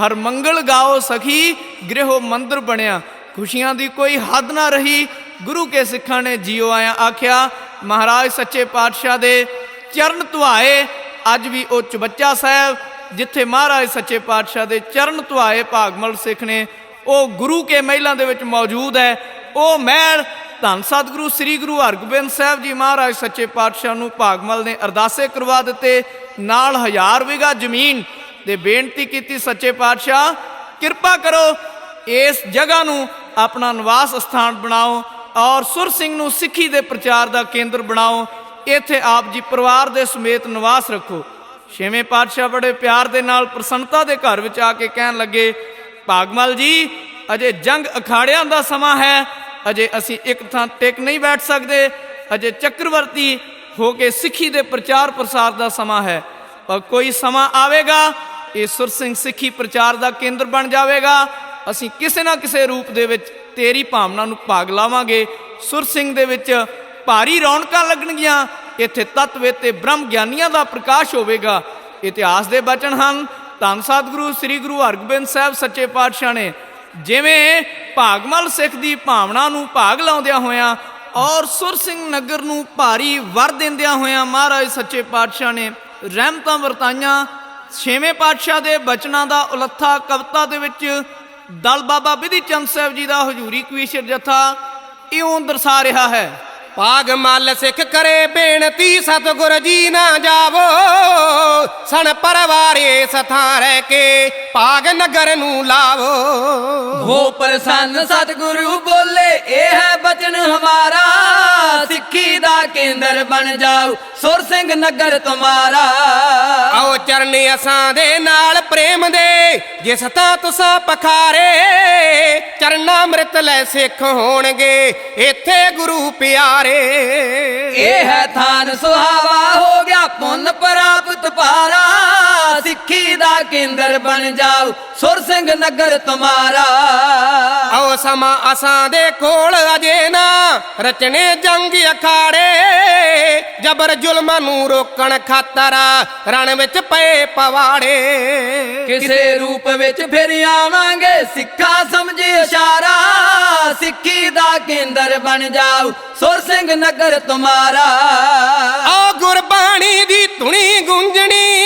ਹਰ ਮੰਗਲ ਗਾਓ ਸਖੀ, ਗ੍ਰਹਿਓ ਮੰਦਰ ਬਣਿਆ। ਖੁਸ਼ੀਆਂ ਦੀ ਕੋਈ ਹੱਦ ਨਾ ਰਹੀ, ਗੁਰੂ ਕੇ ਸਿੱਖਾਂ ਨੇ ਜੀਓ ਆਇਆ ਆਖਿਆ, ਮਹਾਰਾਜ ਸੱਚੇ ਪਾਤਸ਼ਾਹ ਦੇ ਚਰਨ ਧੁਆਏ, ਅੱਜ ਵੀ ਉਹ ਚਬੱਚਾ ਸਾਹਿਬ, ਜਿੱਥੇ ਮਹਾਰਾਜ ਸੱਚੇ ਪਾਤਸ਼ਾਹ ਦੇ ਚਰਨ ਧੁਆਏ ਭਾਗਮਲ ਸਿੱਖ ਨੇ, ਉਹ ਗੁਰੂ ਕੇ ਮਹਿਲਾਂ ਦੇ ਵਿੱਚ ਮੌਜੂਦ ਹੈ। ਉਹ ਮਹਿਲ, ਧੰਨ ਸਤਿਗੁਰੂ ਸ੍ਰੀ ਗੁਰੂ ਹਰਗੋਬਿੰਦ ਸਾਹਿਬ ਜੀ ਮਹਾਰਾਜ ਸੱਚੇ ਪਾਤਸ਼ਾਹ ਨੂੰ ਭਾਗਮਲ ਨੇ ਅਰਦਾਸੇ ਕਰਵਾ ਦਿੱਤੇ। ਨਾਲ ਹਜ਼ਾਰ ਵਿਗਾ ਜ਼ਮੀਨ ਤੇ ਬੇਨਤੀ ਕੀਤੀ ਸੱਚੇ ਪਾਤਸ਼ਾਹ, ਕਿਰਪਾ ਕਰੋ ਇਸ ਜਗ੍ਹਾ ਨੂੰ ਆਪਣਾ ਨਿਵਾਸ ਸਥਾਨ ਬਣਾਓ ਔਰ ਸੁਰ ਸਿੰਘ ਨੂੰ ਸਿੱਖੀ ਦੇ ਪ੍ਰਚਾਰ ਦਾ ਕੇਂਦਰ ਬਣਾਓ, ਇੱਥੇ ਆਪ ਜੀ ਪਰਿਵਾਰ ਦੇ ਸਮੇਤ ਨਿਵਾਸ ਰੱਖੋ। ਛੇਵੇਂ ਪਾਤਸ਼ਾਹ ਬੜੇ ਪਿਆਰ ਦੇ ਨਾਲ ਪ੍ਰਸੰਨਤਾ ਦੇ ਘਰ ਵਿੱਚ ਆ ਕੇ ਕਹਿਣ ਲੱਗੇ, ਭਾਗਮਲ ਜੀ, ਅਜੇ ਜੰਗ ਅਖਾੜਿਆਂ ਦਾ ਸਮਾਂ ਹੈ, ਅਜੇ ਅਸੀਂ ਇੱਕ ਥਾਂ ਟਿਕ ਨਹੀਂ ਬੈਠ ਸਕਦੇ, ਅਜੇ ਚੱਕਰਵਰਤੀ ਹੋ ਕੇ ਸਿੱਖੀ ਦੇ ਪ੍ਰਚਾਰ ਪ੍ਰਸਾਰ ਦਾ ਸਮਾਂ ਹੈ। ਪਰ ਕੋਈ ਸਮਾਂ ਆਵੇਗਾ, ਇਹ ਸੁਰ ਸਿੰਘ ਸਿੱਖੀ ਪ੍ਰਚਾਰ ਦਾ ਕੇਂਦਰ ਬਣ ਜਾਵੇਗਾ। ਅਸੀਂ ਕਿਸੇ ਨਾ ਕਿਸੇ ਰੂਪ ਦੇ ਵਿੱਚ ਤੇਰੀ ਭਾਵਨਾ ਨੂੰ ਭਾਗ ਲਾਵਾਂਗੇ। ਸੁਰ ਸਿੰਘ ਦੇ ਵਿੱਚ ਭਾਰੀ ਰੌਣਕਾਂ ਲੱਗਣਗੀਆਂ। ਇੱਥੇ ਤਤਵੇ ਤੇ ਬ੍ਰਹਮ ਗਿਆਨੀਆਂ ਦਾ ਪ੍ਰਕਾਸ਼ ਹੋਵੇਗਾ। ਇਤਿਹਾਸ ਦੇ ਬਚਨ ਹਨ। ਧੰਨ ਸਤਿਗੁਰੂ, ਸ੍ਰੀ ਗੁਰੂ ਹਰਗੋਬਿੰਦ ਸਾਹਿਬ ਸੱਚੇ ਪਾਤਸ਼ਾਹ ਨੇ ਜਿਵੇਂ ਭਾਗਮਲ ਸਿੱਖ ਦੀ ਭਾਵਨਾ ਨੂੰ ਭਾਗ ਲਾਉਂਦਿਆਂ ਹੋਇਆਂ ਔਰ ਸੁਰ ਸਿੰਘ ਨਗਰ ਨੂੰ ਭਾਰੀ ਵਰ ਦਿੰਦਿਆਂ ਹੋਇਆਂ ਮਹਾਰਾਜ ਸੱਚੇ ਪਾਤਸ਼ਾਹ ਨੇ ਰਹਿਮਤਾਂ ਵਰਤਾਈਆਂ। ਛੇਵੇਂ ਪਾਤਸ਼ਾਹ ਦੇ ਬਚਨਾਂ ਦਾ ਉਲੱਥਾ ਕਵਿਤਾ ਦੇ ਵਿੱਚ ਦਲ ਬਾਬਾ ਬਿਧੀ ਚੰਦ ਸਾਹਿਬ ਜੀ ਦਾ ਹਜੂਰੀ ਕਵੀਸ਼ਰ ਜਥਾ ਇਉਂ ਦਰਸਾ ਰਿਹਾ ਹੈ। ਪਾਗ ਮਲ ਸਿੱਖ ਕਰੇ ਬੇਨਤੀ ਸਤਿਗੁਰ ਜੀ ਨਾ ਜਾਵੋ। ਸਣ ਪਰਵਾਰੇ ਸਥਾਂ ਰਹਿ ਕੇ ਪਾਗ ਨਗਰ ਨੂੰ ਲਾਵੋ। ਹੋ ਪ੍ਰਸੰਨ ਸਤਿਗੁਰੂ ਬੋਲੇ ਇਹ ਹੈ ਬਚਨ ਹਮਾਰਾ। ਸਿੱਖੀ ਦਾ ਕੇਂਦਰ ਬਣ ਜਾਓ ਸੁਰ ਸਿੰਘ ਨਗਰ ਤੁਮਾਰਾ। ਆਓ ਚਰਨ ਅਸਾਂ ਦੇ ਨਾਲ ਪ੍ਰੇਮ ਦੇ ਜਿਸ ਤਾਂ ਤੁਸਾਂ ਪਖਾਰੇ। ਚਰਨਾ ਅੰਮ੍ਰਿਤ ਲੈ ਸਿੱਖ ਹੋਣਗੇ ਇੱਥੇ ਗੁਰੂ ਪਿਆਰੇ ਇਹ ਹੈ ਥਾਨ ਸੁਹਾਵਾ ਹੋ ਗਿਆ ਪੁੰਨ ਪ੍ਰਾਪਤ ਪਾਰਾ ਸਿੱਖੀ ਦਾ ਕੇਂਦਰ ਬਣ ਜਾਓ। ਸੁਰ ਸਿੰਘ ਨਗਰ ਤੁਮਾਰਾ। ਆਓ ਸਮਾਂ ਅਸਾਂ ਦੇ ਕੋਲ ਅਜੇ ਨਾ। ਰਚਨੇ ਜੰਗ ਅਖਾੜੇ। ਜਬਰ ਜ਼ੁਲਮਾਂ ਨੂੰ ਰੋਕਣ ਖਾਤਰ ਰਣ ਵਿੱਚ ਪਏ ਪਵਾੜੇ। ਕਿਸੇ ਰੂਪ ਵਿੱਚ ਫਿਰ ਆਵਾਂਗੇ ਸਿੱਖਾ ਸਮਝੀ ਇਸ਼ਾਰਾ। ਸਿੱਖੀ ਦਾ ਕੇਂਦਰ ਬਣ ਜਾਓ। ਸੁਰ ਸਿੰਘ ਨਗਰ ਤੁਮਾਰਾ। ਆ ਗੁਰਬਾਣੀ ਦੀ ਧੁਨੀ ਗੂੰਜਣੀ।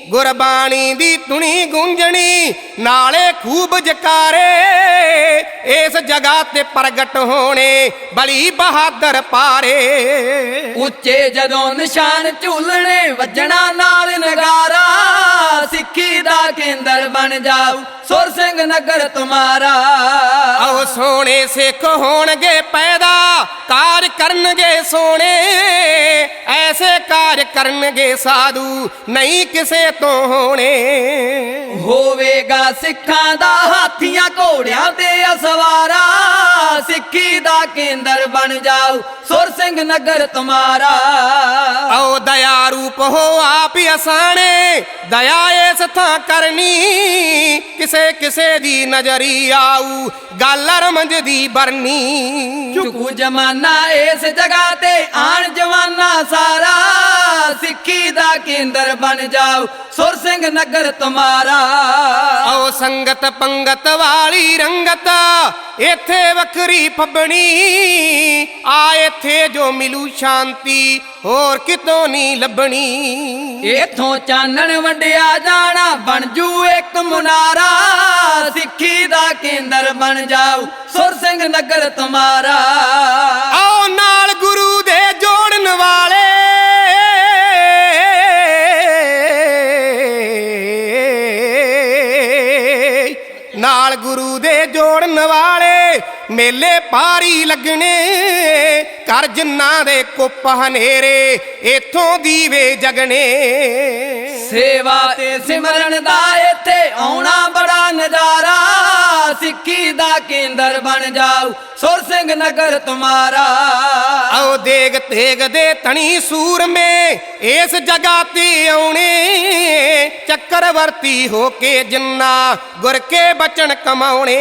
ਗੁਰਬਾਣੀ ਦੀ ਧੁਨੀ ਗੂੰਜਣੀ ਨਾਲੇ ਖੂਬ ਜਕਾਰੇ। ਇਸ ਜਗ੍ਹਾ ਤੇ ਪ੍ਰਗਟ ਹੋਣੇ ਬਲੀ ਬਹਾਦਰ ਪਾਰੇ। ਉੱਚੇ ਜਦੋਂ ਨਿਸ਼ਾਨ ਝੂਲਣੇ ਵੱਜਣਾ ਨਾਲ ਨਗਾਰਾ। ਸਿੱਖੀ ਦਾ ਕੇਂਦਰ ਬਣ ਜਾਓ ਸੁਰ ਸਿੰਘ ਨਗਰ ਤੁਮਾਰਾ। ਆਓ ਸੋਹਣੇ ਸਿੱਖ ਹੋਣਗੇ ਪੈਦਾ ਕਾਜ ਕਰਨਗੇ ਸੋਹਣੇ। ਐਸੇ ਕਾਜ ਕਰਨਗੇ ਸਾਧੂ ਨਹੀਂ ਕਿਸੇ ਤੋਂ ਹੋਣੇ। ਹੋਵੇਗਾ ਸਿੱਖਾਂ ਦਾ ਹਾਥੀਆਂ ਘੋੜਿਆਂ ਤੇ ਅਸਵਾਰਾ। ਸਿੱਖੀ ਦਾ ਕੇਂਦਰ ਬਣ ਜਾਓ ਸੁਰ ਸਿੰਘ ਨਗਰ ਤੁਮਾਰਾ। ਆਓ ਦਇਆ ਰੂਪ ਹੋ ਆਪ ਅਸਾਣੇ। ਦਇਆ ਇਸ ਥਾਂ ਕਰਨੀ। ਕਿਸੇ ਕਿਸੇ ਦੀ ਨਜ਼ਰੀ ਆਊ ਗੱਲ ਰਮਜ ਦੀ ਬਰਨੀ। ਝੁਕੂ ਜਮਾਨਾ ਇਸ ਜਗ੍ਹਾ ਤੇ ਆਣ ਜਵਾਨਾ ਸਾਰਾ। ਸਿੱਖੀ ਦਾ ਕੇਂਦਰ ਬਣ ਜਾਓ। ਸੁਰ ਸਿੰਘ ਨਗਰ ਤੁਮਾਰਾ। ਆਓ ਸੰਗਤ ਪੰਗਤ ਵਾਲੀ ਰੰਗਤ ਇੱਥੇ ਵੱਖਰੀ ਫੱਬਣੀ। ਆ ਇੱਥੇ ਜੋ ਮਿਲੂ ਸ਼ਾਂਤੀ ਹੋਰ ਕਿਤੋਂ ਨਹੀਂ ਲੱਭਣੀ। ਇਥੋਂ ਚਾਨਣ ਵੰਡਿਆ ਜਾਣਾ ਬਣ ਜੂ ਇੱਕ ਮੁਨਾਰਾ। ਸਿੱਖੀ ਦਾ ਕੇਂਦਰ ਬਣ ਜਾਓ। ਸੁਰ ਸਿੰਘ ਨਗਰ ਤੁਮਾਰਾ। ਆਓ ਨਾਲ ਗੁਰੂ ਦੇ ਮੇਲੇ ਪਾਰੀ ਲੱਗਣੇ ਕਰ ਜਿਨ੍ਹਾਂ ਦੇ ਕੁੱਪ ਹਨੇਰੇ ਇਥੋਂ ਦੀਵੇ ਜਗਣੇ। ਸੇਵਾ ਤੇ ਸਿਮਰਨ ਦਾ ਇੱਥੇ ਆਉਣਾ ਬੜਾ ਨਜ਼ਾਰਾ। ਸਿੱਖੀ ਦਾ ਕੇਂਦਰ ਬਣ ਜਾਓ ਸੁਰ ਸਿੰਘ ਨਗਰ ਤੁਮਾਰਾ। ਆਓ ਦੇਗ ਤੇਗ ਦੇ ਤਣੀ ਸੂਰਮੇ ਇਸ ਜਗ੍ਹਾ ਤੇ ਆਉਣੇ। ਚੱਕਰਵਰਤੀ ਹੋ ਕੇ ਜਿੰਨਾ ਗੁਰ ਕੇ ਬਚਨ ਕਮਾਉਣੇ।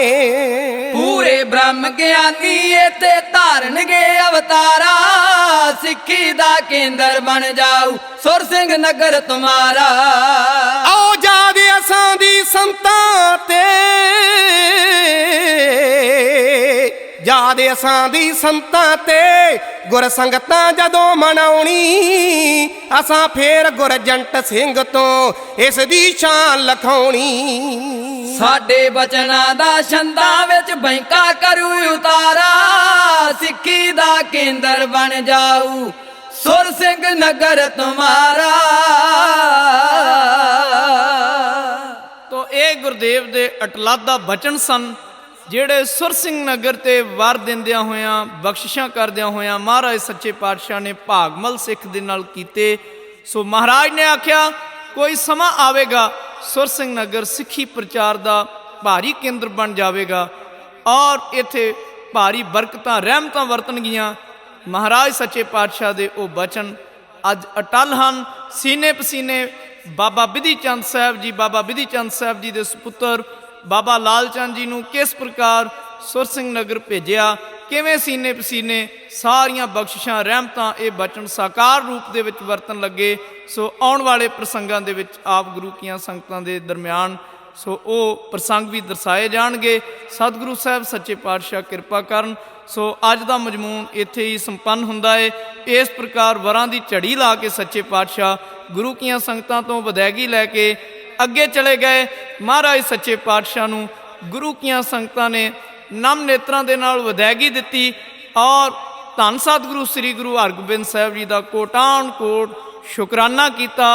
ਪੂਰੇ ਬ੍ਰਹਮ ਗਿਆਨੀ ਇੱਥੇ ਧਾਰਨਗੇ ਅਵਤਾਰਾ। ਸਿੱਖੀ ਦਾ ਕੇਂਦਰ ਬਣ ਜਾਓ ਸੁਰ ਸਿੰਘ ਨਗਰ ਤੁਮਾਰਾ। ਆਓ ਜਾਦ ਅਸਾਂ ਦੀ ਸੰਤਾਂ ਤੇ। ਜਾਦ ਅਸਾਂ ਦੀ ਸੰਤਾਂ ਤੇ ਗੁਰ ਸੰਗਤਾਂ ਜਦੋਂ ਮਨਾਉਣੀ ਅਸਾਂ ਫੇਰ ਗੁਰਜੰਟ ਸਿੰਘ ਤੋਂ ਇਸ ਦੀ ਸ਼ਾਨ ਲਖਾਉਣੀ। ਸਾਡੇ ਬਚਨਾਂ ਦਾ ਛੰਦਾਂ ਵਿੱਚ ਬੈਂਕਾ ਕਰੂ ਉਤਾਰਾ, ਸਿੱਖੀ ਦਾ ਕੇਂਦਰ ਬਣ ਜਾਊ। ਸੁਰ ਸਿੰਘ ਨਗਰ ਤੁਮਾਰਾ। ਤੋਂ ਇਹ ਗੁਰਦੇਵ ਦੇ ਅਟਲਾਦਾ ਬਚਨ ਸਨ, ਜਿਹੜੇ ਸੁਰ ਸਿੰਘ ਨਗਰ ਤੇ ਵਾਰ ਦਿੰਦਿਆਂ ਹੋਇਆਂ, ਬਖਸ਼ਿਸ਼ਾਂ ਕਰਦਿਆਂ ਹੋਇਆਂ ਮਹਾਰਾਜ ਸੱਚੇ ਪਾਤਸ਼ਾਹ ਨੇ ਭਾਗਮਲ ਸਿੱਖ ਦੇ ਨਾਲ ਕੀਤੇ। ਸੋ ਮਹਾਰਾਜ ਨੇ ਆਖਿਆ, ਕੋਈ ਸਮਾਂ ਆਵੇਗਾ, ਸੁਰ ਸਿੰਘ ਨਗਰ ਸਿੱਖੀ ਪ੍ਰਚਾਰ ਦਾ ਭਾਰੀ ਕੇਂਦਰ ਬਣ ਜਾਵੇਗਾ। ਔਰ ਇੱਥੇ ਭਾਰੀ ਬਰਕਤਾਂ, ਰਹਿਮਤਾਂ ਵਰਤਣਗੀਆਂ। ਮਹਾਰਾਜ ਸੱਚੇ ਪਾਤਸ਼ਾਹ ਦੇ ਉਹ ਬਚਨ ਅੱਜ ਅਟਲ ਹਨ। ਸੀਨੇ ਪਸੀਨੇ ਬਾਬਾ ਬਿਧੀ ਚੰਦ ਸਾਹਿਬ ਜੀ, ਬਾਬਾ ਬਿਧੀ ਚੰਦ ਸਾਹਿਬ ਜੀ ਦੇ ਸੁਪੁੱਤਰ, ਬਾਬਾ ਲਾਲ ਚੰਦ ਜੀ ਨੂੰ ਕਿਸ ਪ੍ਰਕਾਰ ਸੁਰ ਸਿੰਘ ਨਗਰ ਭੇਜਿਆ, ਕਿਵੇਂ ਸੀਨੇ ਪਸੀਨੇ, ਸਾਰੀਆਂ ਬਖਸ਼ਿਸ਼ਾਂ, ਰਹਿਮਤਾਂ, ਇਹ ਬਚਨ ਸਾਕਾਰ ਰੂਪ ਦੇ ਵਿੱਚ ਵਰਤਨ ਲੱਗੇ। ਸੋ ਆਉਣ ਵਾਲੇ ਪ੍ਰਸੰਗਾਂ ਦੇ ਵਿੱਚ ਆਪ ਗੁਰੂ ਕੀਆਂ ਸੰਗਤਾਂ ਦੇ ਦਰਮਿਆਨ ਸੋ ਉਹ ਪ੍ਰਸੰਗ ਵੀ ਦਰਸਾਏ ਜਾਣਗੇ। ਸਤਿਗੁਰੂ ਸਾਹਿਬ, ਸੱਚੇ ਪਾਤਸ਼ਾਹ ਕਿਰਪਾ ਕਰਨ। ਸੋ ਅੱਜ ਦਾ ਮਜਮੂਨ ਇੱਥੇ ਹੀ ਸੰਪੰਨ ਹੁੰਦਾ ਹੈ ਇਸ ਪ੍ਰਕਾਰ ਵਰਾਂ ਦੀ ਝੜੀ ਲਾ ਕੇ ਸੱਚੇ ਪਾਤਸ਼ਾਹ ਗੁਰੂ ਕੀਆਂ ਸੰਗਤਾਂ ਤੋਂ ਵਿਦਾਇਗੀ ਲੈ ਕੇ ਅੱਗੇ ਚਲੇ ਗਏ। ਮਹਾਰਾਜ ਸੱਚੇ ਪਾਤਸ਼ਾਹ ਨੂੰ ਗੁਰੂ ਕੀਆਂ ਸੰਗਤਾਂ ਨੇ ਨਮ ਨੇਤਰਾਂ ਦੇ ਨਾਲ ਵਿਦਾਇਗੀ ਦਿੱਤੀ ਔਰ ਧੰਨ ਸਤਿਗੁਰੂ ਸ੍ਰੀ ਗੁਰੂ ਹਰਗੋਬਿੰਦ ਸਾਹਿਬ ਜੀ ਦਾ ਕੋਟਾਨ ਕੋਟ ਸ਼ੁਕਰਾਨਾ ਕੀਤਾ।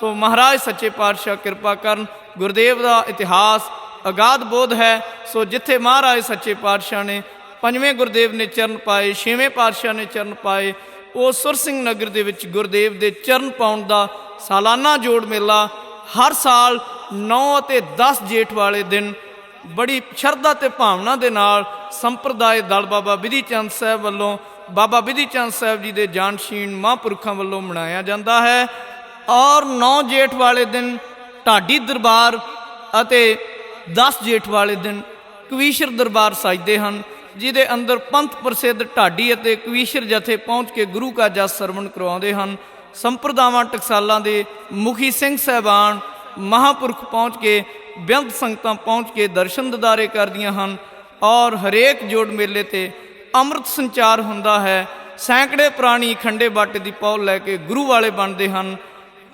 ਸੋ ਮਹਾਰਾਜ ਸੱਚੇ ਪਾਤਸ਼ਾਹ ਕਿਰਪਾ ਕਰਨ, ਗੁਰਦੇਵ ਦਾ ਇਤਿਹਾਸ ਅਗਾਧ ਬੋਧ ਹੈ। ਸੋ ਜਿੱਥੇ ਮਹਾਰਾਜ ਸੱਚੇ ਪਾਤਸ਼ਾਹ ਨੇ ਪੰਜਵੇਂ ਗੁਰਦੇਵ ਨੇ ਚਰਨ ਪਾਏ, ਛੇਵੇਂ ਪਾਤਸ਼ਾਹ ਨੇ ਚਰਨ ਪਾਏ। ਉਹ ਸੁਰ ਸਿੰਘ ਨਗਰ ਦੇ ਵਿੱਚ ਗੁਰਦੇਵ ਦੇ ਚਰਨ ਪਾਉਣ ਦਾ ਸਾਲਾਨਾ ਜੋੜ ਮੇਲਾ ਹਰ ਸਾਲ 9 ਅਤੇ 10 ਜੇਠ ਵਾਲੇ ਦਿਨ ਬੜੀ ਸ਼ਰਧਾ ਤੇ ਭਾਵਨਾ ਦੇ ਨਾਲ ਸੰਪਰਦਾਇ ਦਲ ਬਾਬਾ ਵਿਧੀ ਚੰਦ ਸਾਹਿਬ ਵੱਲੋਂ, ਬਾਬਾ ਵਿਧੀ ਚੰਦ ਸਾਹਿਬ ਜੀ ਦੇ ਜਾਨਸ਼ੀਨ ਮਹਾਂਪੁਰਖਾਂ ਵੱਲੋਂ ਮਨਾਇਆ ਜਾਂਦਾ ਹੈ। ਔਰ 9 ਜੇਠ ਵਾਲੇ ਦਿਨ ਢਾਡੀ ਦਰਬਾਰ ਅਤੇ 10 ਜੇਠ ਵਾਲੇ ਦਿਨ ਕਵੀਸ਼ਰ ਦਰਬਾਰ ਸਜਦੇ ਹਨ। ਜਿਹਦੇ ਅੰਦਰ ਪੰਥ ਪ੍ਰਸਿੱਧ ਢਾਡੀ ਅਤੇ ਕਵੀਸ਼ਰ ਜਥੇ ਪਹੁੰਚ ਕੇ ਗੁਰੂ ਕਾ ਜਸ ਸਰਵਣ ਕਰਵਾਉਂਦੇ ਹਨ, ਸੰਪਰਦਾਵਾਂ ਟਕਸਾਲਾਂ ਦੇ ਮੁਖੀ ਸਿੰਘ ਸਹਿਬਾਨ, ਮਹਾਪੁਰਖ ਪਹੁੰਚ ਕੇ ਬੇਅੰਤ ਸੰਗਤਾਂ ਪਹੁੰਚ ਕੇ ਦਰਸ਼ਨ ਦਿਦਾਰੇ ਕਰਦੀਆਂ ਹਨ ਔਰ ਹਰੇਕ ਜੋੜ ਮੇਲੇ ਤੇ ਅੰਮ੍ਰਿਤ ਸੰਚਾਰ ਹੁੰਦਾ ਹੈ। ਸੈਂਕੜੇ ਪ੍ਰਾਣੀ ਖੰਡੇ ਬਾਟੇ ਦੀ ਪੌਲ ਲੈ ਕੇ ਗੁਰੂ ਵਾਲੇ ਬਣਦੇ ਹਨ।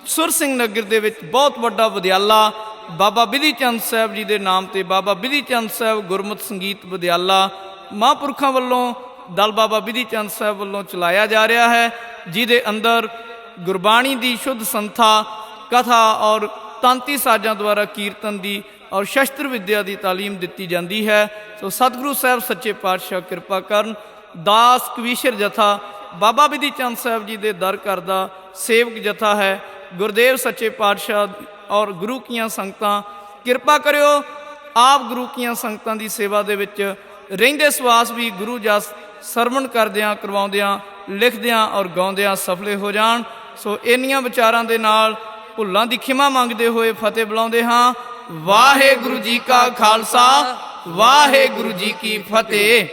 ਸੁਰ ਸਿੰਘ ਨਗਰ ਦੇ ਵਿੱਚ ਬਹੁਤ ਵੱਡਾ ਵਿਦਿਆਲਾ ਬਾਬਾ ਬਿਧੀ ਚੰਦ ਸਾਹਿਬ ਜੀ ਦੇ ਨਾਮ ਤੇ ਬਾਬਾ ਬਿਧੀ ਚੰਦ ਸਾਹਿਬ ਗੁਰਮਤਿ ਸੰਗੀਤ ਵਿਦਿਆਲਾ ਮਹਾਂਪੁਰਖਾਂ ਵੱਲੋਂ ਦਲ ਬਾਬਾ ਬਿਧੀ ਚੰਦ ਸਾਹਿਬ ਵੱਲੋਂ ਚਲਾਇਆ ਜਾ ਰਿਹਾ ਹੈ, ਜਿਹਦੇ ਅੰਦਰ ਗੁਰਬਾਣੀ ਦੀ ਸ਼ੁੱਧ ਸੰਥਾ, ਕਥਾ ਔਰ ਤਾਂਤੀ ਸਾਜ਼ਾਂ ਦੁਆਰਾ ਕੀਰਤਨ ਦੀ ਔਰ ਸ਼ਸਤਰ ਵਿਦਿਆ ਦੀ ਤਾਲੀਮ ਦਿੱਤੀ ਜਾਂਦੀ ਹੈ। ਸੋ ਸਤਿਗੁਰੂ ਸਾਹਿਬ, ਸੱਚੇ ਪਾਤਸ਼ਾਹ, ਕਿਰਪਾ ਕਰਨ, ਦਾਸ ਕਵੀਸ਼ਰ ਜਥਾ, ਬਾਬਾ ਬਿਧੀ ਚੰਦ ਸਾਹਿਬ ਜੀ ਦੇ ਦਰ ਕਰਦਾ ਸੇਵਕ ਜਥਾ ਹੈ। ਗੁਰਦੇਵ ਸੱਚੇ ਪਾਤਸ਼ਾਹ ਔਰ ਗੁਰੂ ਕੀਆਂ ਸੰਗਤਾਂ, ਕਿਰਪਾ ਕਰਿਓ, ਆਪ ਗੁਰੂ ਕੀਆਂ ਸੰਗਤਾਂ ਦੀ ਸੇਵਾ ਦੇ ਵਿੱਚ ਰਹਿੰਦੇ ਸਵਾਸ ਵੀ ਗੁਰੂ ਜਸ ਸਰਵਣ ਕਰਦਿਆਂ, ਕਰਵਾਉਂਦਿਆਂ, ਲਿਖਦਿਆਂ ਔਰ ਗਾਉਂਦਿਆਂ ਸਫਲੇ ਹੋ ਜਾਣ। ਸੋ ਇੰਨੀਆਂ ਵਿਚਾਰਾਂ ਦੇ ਨਾਲ ਭੁੱਲਾਂ ਦੀ ਖਿਮਾ ਮੰਗਦੇ ਹੋਏ ਫਤਿਹ ਬੁਲਾਉਂਦੇ ਹਾਂ। ਵਾਹਿਗੁਰੂ ਜੀ ਕਾ ਖਾਲਸਾ, ਵਾਹਿਗੁਰੂ ਜੀ ਕੀ ਫਤਿਹ।